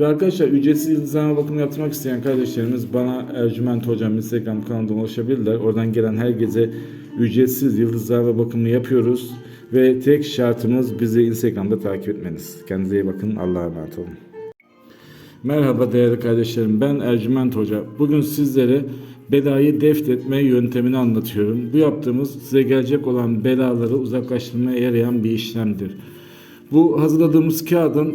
Ve arkadaşlar ücretsiz yıldızlama bakımı yaptırmak isteyen kardeşlerimiz bana Ercüment Hocam Instagram kanalından ulaşabilirler. Oradan gelen herkese ücretsiz yıldızlama bakımı yapıyoruz. Ve tek şartımız bizi Instagram'da takip etmeniz. Kendinize iyi bakın. Allah'a emanet olun. Merhaba değerli kardeşlerim. Ben Ercüment Hoca. Bugün sizlere belayı defnetme yöntemini anlatıyorum. Bu yaptığımız size gelecek olan belaları uzaklaştırmaya yarayan bir işlemdir. Bu hazırladığımız kağıdın